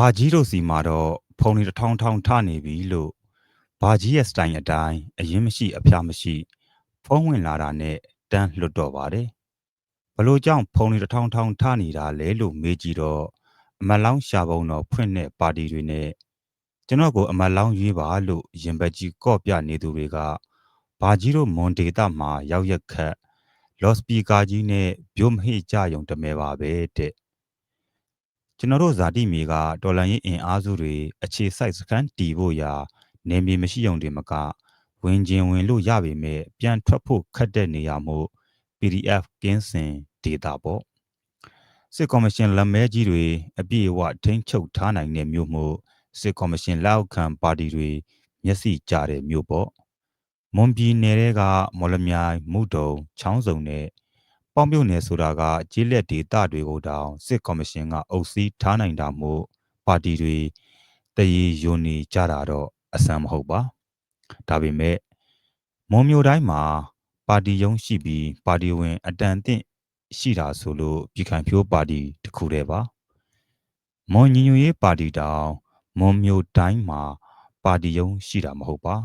ဘာကြီးတို့စီမှာတော့ဖုန်တွေတစ်ထောင်ထောင်ထနေပြီလို့ဘာကြီးရဲ့စတိုင်အတိုင်းအရင်မရှိအဖျားမရှိ ဖုံးဝင်လာတာနဲ့တန်းလွတ်တော့ပါတယ်ဘလို့ကြောင့်ဖုန်တွေတစ်ထောင်ထောင်ထနေတာလဲလို့မေးကြည့်တော့အမတ်လောင်းရှာပုံတော်ဖွင့်တဲ့ပါတီတွေနဲ့ကျွန်တော်ကိုအမတ်လောင်းရွေးပါလို့ရင်ဘတ်ကြီးကော့ပြနေသူတွေကဘာကြီးတို့မွန်ဒေတာမှာရောက်ရက်ခတ်လော့စပီကာကြီးနဲ့ဗျိုးမဟိကြယုံတမဲပါပဲတဲ့ ကျွန်တော်တို့ဇာတိမီကဒေါ်လာရင်းအင်အားစုတွေအခြေစိုက်စခန်းတီဖို့ရာနေမြေမရှိုံတွေမကဝင်ကျင်ဝင်လို့ရပေမဲ့ပြန်ထွက်ဖို့ခက်တဲ့နေရာမို့ PDF ကင်းစင်ဒေတာပေါ့စစ်ကော်မရှင်လက်မဲကြီးတွေအပြည့်အဝထိန်းချုပ်ထားနိုင်တဲ့မြို့မို့စစ်ကော်မရှင်လက်အောက်ခံပါတီတွေမျက်စိကြတဲ့မြို့ပေါ့မွန်ပြည်နယ်ကမော်လမြိုင်မုတုံချောင်းစုံနဲ့ ပေါင်းမြုပ်နယ်ဆိုတာကကျေးလက်ဒေသတွေကိုတောင်စစ်ကော်မရှင်ကအုပ်စီးထားနိုင်တာမို့ပါတီတွေတည်ရယွနေကြတာတော့အဆန်းမဟုတ်ပါဒါပေမဲ့မွန်မျိုးတိုင်းမှာပါတီရုံးရှိပြီးပါတီဝင်အတန်တင့်ရှိတာဆိုလို့ပြည်ခိုင်ဖြိုးပါတီတခုတည်းပါမွန်ညီညွတ်ရေးပါတီတောင်မွန်မျိုးတိုင်းမှာပါတီရုံးရှိတာမဟုတ်ပါ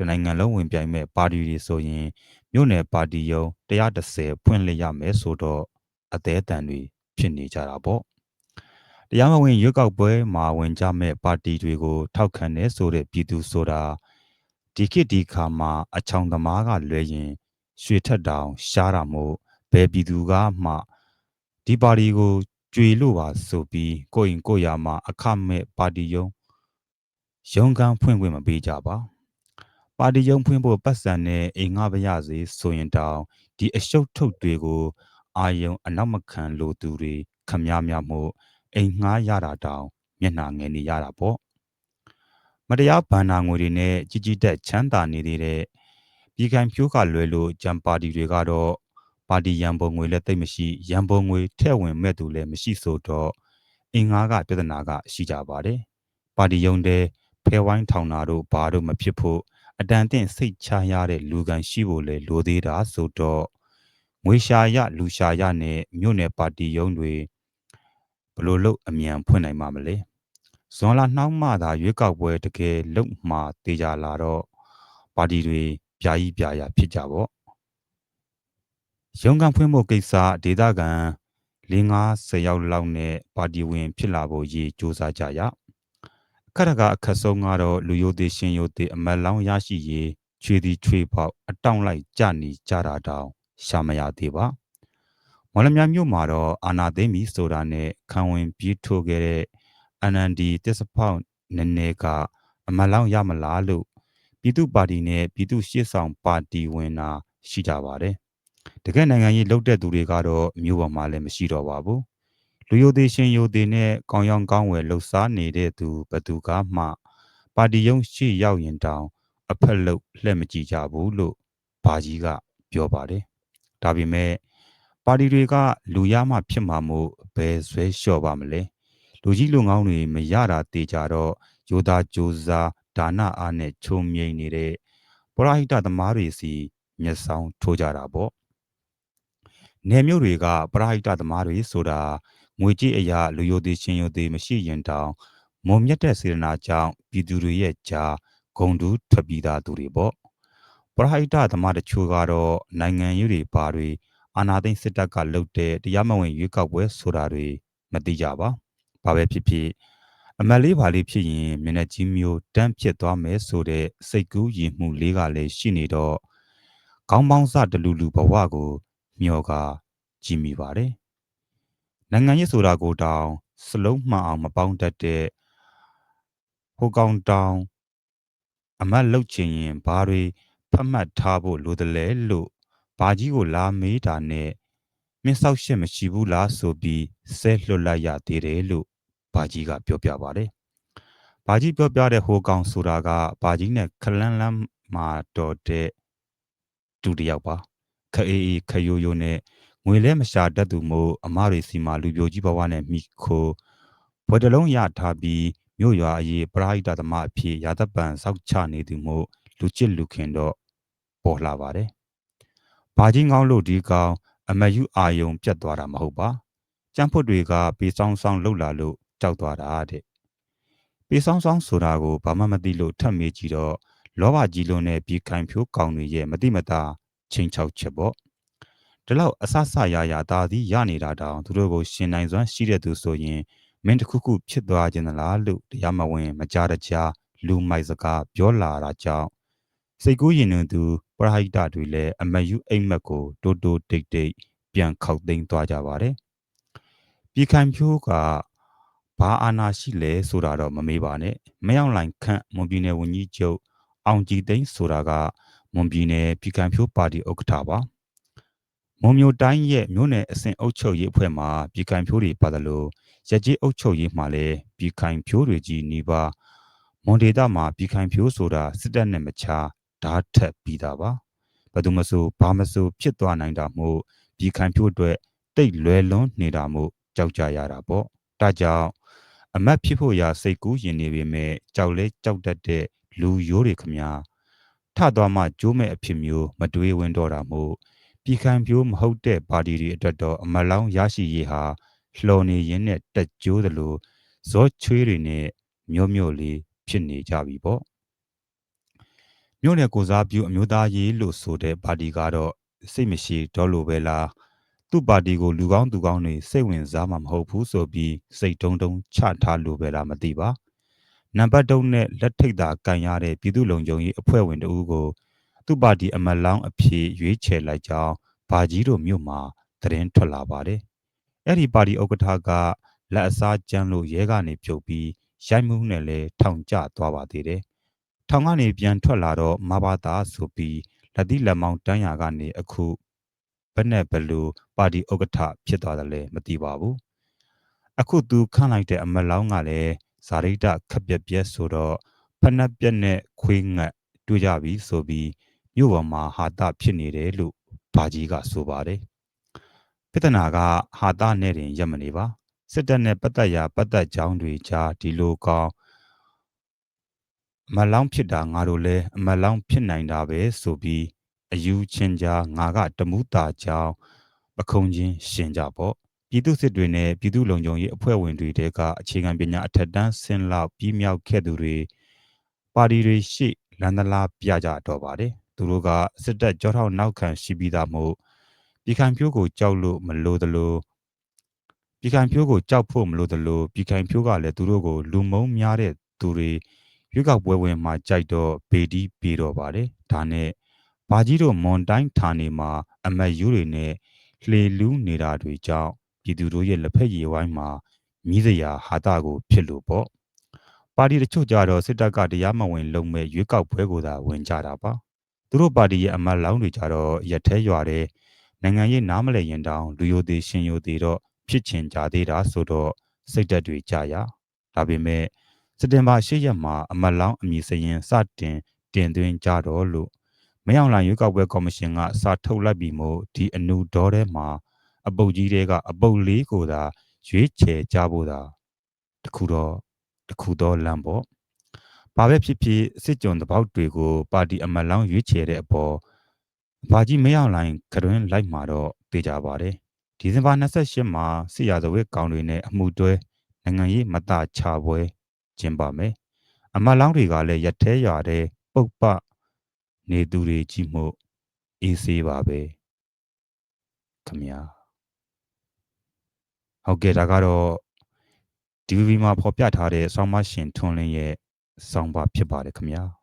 တနိုင်ငံလုံးဝင်ပြိုင်မဲ့ပါတီတွေဆိုရင်မြို့နယ်ပါတီယုံ130ဖွင့်လှစ်ရမယ်ဆိုတော့အသေးတန်တွေဖြစ်နေကြတာပေါ့တရားမဝင်ရွေးကောက်ပွဲမှာဝင်ကြမဲ့ပါတီတွေကို ထောက်ခံနေဆိုတဲ့ပြည်သူဆိုတာဒီခေတ်ဒီခါမှာအချောင်သမားကလွဲရင်ရွှေထက်တောင် ရှားတာမို့ဘယ်ပြည်သူကမှဒီပါတီကိုကြွေလို့ပါဆိုပြီးကိုရင်ကိုရမှာအခမဲ့ပါတီယုံရုံးကန်းဖွင့်ခွင့်မပေးကြပါ ပါတီယုံဖွင့်ဖို့ပတ်စံနဲ့အိမ်ငှပါရစေဆိုရင်တောင်ဒီအရှုပ်ထုတ်တွေကို အာယုံအနောက်မခံလိုသူတွေခမများများမို့အိမ်ငှားရတာတောင်မျက်နှာငယ်နေရတာပေါ့မတရားဗန္နာငွေတွေနဲ့ကြီးကြီးတက်ချမ်းသာနေသေးတဲ့ပြည်ခိုင်ဖြိုးကလွယ်လို့ဂျမ်ပါတီတွေကတော့ပါတီရန်ပုံငွေလည်းတိတ်မရှိရန်ပုံငွေထည့်ဝင်မဲ့သူလည်းမရှိဆိုတော့အင်္ဂါကပြဿနာကရှိကြပါတယ်ပါတီယုံတဲ့ဖဲဝိုင်းထောင်တာတို့ဘာတို့မဖြစ်ဖို့ အတန်တင့်စိတ်ချရတဲ့လူကန်ရှိဖို့လေလိုသေးတာဆိုတော့ငွေရှာရလူရှာရနဲ့မြို့နယ်ပါတီယုံတွေဘလို့လို့အမြန်ဖွင့်နိုင်မှာမလဲဇွန်လနှောင်းမှသာရွေးကောက်ပွဲတကယ်လုံမှာတေးကြလာတော့ပါတီတွေပြာကြီးပြာရဖြစ်ကြပေါ့ရုံးကန်ဖွင့်ဖို့ကိစ္စဒေသခံ5-10ယောက်လောက်နဲ့ပါတီဝင်ဖြစ်လာဖို့ရည်စူးစမ်းကြရအ ခက်တကအခက်ဆုံးကတော့လူယိုသေးရှင်ယိုသေးအမတ်လောင်းရရှိရေးချွေသည်ချွေပေါက်အတောင့်လိုက်ကြနေကြတာတောင်ရှာမရသေးပါမော်လမြိုင်မြို့မှာတော့အာနာသိမ့်မီဆိုတာနဲ့ခံဝင်ပြေးထိုးခဲ့တဲ့ NND တစ်စဖောက်နည်းနည်းကအမတ်လောင်းရမလားလို့ပြည်သူ့ပါတီနဲ့ပြည်သူ့ရှေ့ဆောင်ပါတီဝင်တာရှိကြပါတယ်တကယ်နိုင်ငံရေးလှုပ်တဲ့သူတွေကတော့မြို့ပေါ်မှာလည်းမရှိတော့ပါဘူး လူယိုသေးရှင်ယိုသေးနဲ့ကောင်းရောင်ကောင်းဝယ်လှုပ်ရှားနေတဲ့သူဘသူကမှ ပါတီရုံးရှိရောက်ရင်တောင် အဖက်လို့လှည့်မကြည့်ကြဘူးလို့ဘာကြီးကပြောပါတယ်ဒါပေမဲ့ပါတီတွေကလူရမှဖြစ်မှာမို့ဘယ်ဆွဲလျှော့ပါမလဲလူကြီးလူငောင်းတွေမရတာတေချာတော့ယောသားကြိုးစားဒါနအားနဲ့ချုံမြိန်နေတဲ့ပရိဟိတသမားတွေစီမျက်စောင်းထိုးကြတာပေါ့နေမျိုးတွေကပရိဟိတသမားတွေဆိုတာ ငွေကြေးအရာလူယိုသေးချင်းယိုသေးမရှိရင်တောင်မုံမြတ်တဲ့စေတနာကြောင့်ပြည်သူတွေရဲ့ကြားဂုံတူးထွက်ပြီးသားသူတွေပေါ့ပရိဟိတသမားတချို့ကတော့နိုင်ငံရေးတွေပါတွေအာနာသိန်းစစ်တပ်ကလှုပ်တဲ့တရားမဝင်ရွေးကောက်ပွဲဆိုတာတွေမသိကြပါဘာပဲဖြစ်ဖြစ်အမတ်လေးပါလေးဖြစ်ရင်မျက်နှာကြီးမျိုးတန်းဖြစ်သွားမယ်ဆိုတဲ့စိတ်ကူးယဉ်မှုလေးကလည်းရှိနေတော့ခေါင်းပေါင်းစတလူလူဘဝကို မျောကကြည်မိပါတယ် နိုင်ငံရေးဆိုတာကိုတောင်စလုံးမှန်အောင်မပေါင်းတတ်တဲ့ဟိုကောင်တောင်အမတ်လုတ်ချင်ရင်ဘာတွေဖတ်မှတ်ထားဖို့လိုတယ်လဲလို့ဘာကြီးကိုလာမေးတာနဲ့မင်းဆောက်ရှက်မရှိဘူးလားဆိုပြီးဆဲလွတ်လိုက်ရသေးတယ်လို့ဘာကြီးကပြောပြပါတယ်။ဘာကြီးပြောပြတဲ့ဟိုကောင်ဆိုတာကဘာကြီးနဲ့ခလန်းလန်းမာတော်တဲ့တူတယောက်ပါ။ခအေးအေးခယိုယိုနဲ့ ငွေလဲမရှာတတ်သူမို့အမတွေစီမှာလူပြိုကြီးဘဝနဲ့မိခိုဘွယ်တလုံးရထားပြီးမြို့ရွာအရေးပရိဟိတသမားအဖြစ်ရာသက်ပံစောက်ချနေသူမို့လူချစ်လူခင်တော့ပေါ်လာပါတယ်။ဘာကြီးငောင်းလို့ဒီကောင်အမယူအာယုံပြတ်သွားတာမဟုတ်ပါ။ကျန်းဖွတ်တွေကပေဆောင်ဆောင်လှုပ်လာလို့ကြောက်သွားတာတဲ့ပေးဆောင်ဆောင်ဆိုတာကိုဘာမှမသိလို့ထပ်မေးကြည့်တော့လောဘကြီးလွန်းတဲ့ပြည်ခိုင်ဖြိုးကောင်တွေရဲ့မတိမတာချိန်ချောက်ချက်ပေါ့ ဒီလောက်အဆဆရရသာသည်ရနေတာတောင်သူတို့ကိုရှင်နိုင်စွမ်းရှိတဲ့သူဆိုရင်မင်းတစ်ခုခုဖြစ်သွားခြင်းသလားလို့တရားမဝင်မကြားတကြားလူမိုက်စကားပြောလာတာကြောင့်စိတ်ကူးရင်နှံသူပရဟိတတွေလည်းအမယူအိမ်မက်ကိုတိုးတိုးတိတ်တိတ်ပြန်ခောက်သိမ်းသွားကြပါတယ်ပြည်ခိုင်ဖြိုးကဘာအာနာရှိလဲဆိုတာတော့မမေးပါနဲ့မရောက်လိုင်ခန့်မွန်ပြည်နယ်ဝန်ကြီးချုပ်အောင်ကြည်သိန်းဆိုတာကမွန်ပြည်နယ်ပြည်ခိုင်ဖြိုးပါတီဥက္ကဋ္ဌပါ မွန်မျိုးတိုင်းရဲ့မြို့နယ်အဆင့်အုပ်ချုပ်ရေးအဖွဲ့မှာပြည်ခိုင်ဖြိုးတွေပါတယ်လို့ရကြီးအုပ်ချုပ်ရေးမှာလည်းပြည်ခိုင်ဖြိုးတွေကြီးနေပါမွန်ဒေတာမှာပြည်ခိုင်ဖြိုးဆိုတာစစ်တပ်နဲ့မချဓာတ်ထက်ပြီးတာပါဘယ်သူမဆိုဘာမဆိုဖြစ်သွားနိုင်တာမို့ပြည်ခိုင်ဖြိုးအတွက်တိတ်လွယ်လွန်းနေတာမို့ကြောက်ကြရတာပေါ့ဒါကြောင့်အမတ်ဖြစ်ဖို့ရာစိတ်ကူးရင်နေပေမဲ့ကြောက်လဲကြောက်တတ်တဲ့လူရိုးတွေခမညာထသွားမှကျိုးမဲ့အဖြစ်မျိုးမတွေးဝင်တော့တာမို့ ပြည်ခိုင်ဖြိုးမဟုတ်တဲ့ပါတီတွေအတွက်တော့အမတ်လောင်းရရှိရေးဟာလှော်နေရင်းနဲ့တက်ကြိုးသလိုဇောချွေးတွေနဲ့မြို့မြို့လေးဖြစ်နေကြပြီပေါ့မြို့နယ်ကိုစားပြုအမျိုးသားရေးလို့ဆိုတဲ့ပါတီကတော့စိတ်မရှိတော့လို့ပဲလားသူ့ပါတီကိုလူကောင်းသူကောင်းတွေစိတ်ဝင်စားမှာမဟုတ်ဘူးဆိုပြီးစိတ်တုံးတုံးချထားလို့ပဲလားမသိပါနံပါတ်3နဲ့လက်ထိတ်သာကန်ရတဲ့ပြည်သူ့လုံခြုံရေးအဖွဲ့ဝင်တဦးကို သူ့ပါတီအမတ်လောင်းအဖြစ်ရွေးချယ်လိုက်ကြောင်းဘာကြီးတို့မြို့မှာသတင်းထွက်လာပါတယ်အဲ့ဒီပါတီဥက္ကဋ္ဌကလက်အစားကျန်းလို့ရဲကနေပြုတ်ပြီးရိုက်မှုနဲ့လဲထောင်ကျသွားပါသေးတယ်ထောင်ကနေပြန်ထွက်လာတော့မဘာသာဆိုပြီးလက်သီးလက်မောင်းတန်းရာကနေအခုဘယ်နဲ့ဘလူပါတီဥက္ကဋ္ဌဖြစ်သွားတယ်လဲမသိပါဘူးအခုသူခန့်လိုက်တဲ့အမလောင်းကလည်းဇာရိတခက်ပြက်ပြက်ဆိုတော့ဖနက်ပြက်နဲ့ခွေးငတ်တွေ့ကြပြီဆိုပြီး မြို့ပေါ်မှာဟာတဖြစ်နေတယ်လို့ဘာကြီးကဆိုပါတယ်ပြဿနာကဟာတနဲ့တင်ရက်မနေပါစစ်တပ်နဲ့ပတ်သက်ရာပတ်သက်ကြောင်းတွေကြားဒီလိုကောင်းမလောင်းဖြစ်တာငါတို့လည်းအမလောင်းဖြစ်နိုင်တာပဲဆိုပြီးအယူချင်းကြားငါကတမူးတာကြောင်းပခုံးချင်းရှင်ကြပေါ့ပြည်သူစစ်တွေနဲ့ပြည်သူလုံခြုံရေးအဖွဲ့ဝင်တွေတဲကအခြေခံပညာအထက်တန်းဆင်းလောက်ပြီးမြောက်ခဲ့သူတွေပါတီတွေရှိလန်ဒလာပြကြတော့ပါတယ် သူတို့ကစစ်တပ်ကြောထောက်နောက်ခံရှိပြီးသားမို့ပြည်ခိုင်ဖြိုးကိုကြောက်လို့မလို့သလိုပြည်ခိုင်ဖြိုးကိုကြောက်ဖို့မလို့သလိုပြည်ခိုင်ဖြိုးကလည်းသူတို့ကိုလူမုံများတဲ့သူတွေရွေးကောက်ပွဲဝင်မှာကြိုက်တော့ဘေဒီပြေတော့ပါတယ်ဒါနဲ့ဘာကြီးတို့မွန်တိုင်းဌာနေမှာအမတ်ယူတွေနဲ့လှေလူးနေတာတွေကြောင့်ပြည်သူတို့ရဲ့လက်ဖက်ရည်ဝိုင်းမှာမြည်စရာဟာတာကိုဖြစ်လို့ပေါ့ပါတီတချို့ကြတော့စစ်တပ်ကတရားမဝင် လုံမဲ့ရွေးကောက်ပွဲကိုသာဝင်ကြတာပါ သူတို့ပါတီရဲ့အမတ်လောင်းတွေကြတော့ရက်သေးရွာတဲ့နိုင်ငံရေးနားမလည်ရင်တောင်လူယိုသေးရှင်ယိုသေးတော့ဖြစ်ချင်ကြသေးတာဆိုတော့စိတ်သက်တွေကြရဒါပေမဲ့စက်တင်ဘာ၈ရက်မှာအမတ်လောင်းအမည်စရင်စတင်တင်သွင်းကြတော့လို့မယောင်လိုင်ရွေးကောက်ပွဲကော်မရှင်ကစာထုတ်လိုက်ပြီးမို့ဒီအနူဒေါ်ထဲမှာအပုတ်ကြီးတွေကအပုတ်လေးကိုသာရွေးချယ်ကြဖို့သာတခုတော့တခုတော့လမ်းပေါ့ ဘာပဲဖြစ်ဖြစ်စစ်ကြုံတပေါက်တွေကိုပါတီအမတ်လောင်းရွေးချယ်တဲ့အပေါ်ဘာကြီးမယောင်လိုင်ခရွင်းလိုက်မှာတော့သိကြပါတယ်ဒီဇင်ဘာ28မှာစစ်ရာဇဝတ်ကောင်တွေနဲ့အမှုတွဲနိုင်ငံရေးမတချပွဲကျင်းပမယ်အမတ်လောင်းတွေကလည်းရက်သေးရွာတဲ့ပုတ်ပနေသူတွေကြီးမှုအေးဆေးပါပဲခမညာဟုတ်ကဲ့ဒါကတော့ DVB မှာဖော်ပြထားတဲ့ဆောင်းမရှင်ထွန်းလင်းရဲ့ ဆောင်းပါဖြစ်ပါတယ်ခမညာ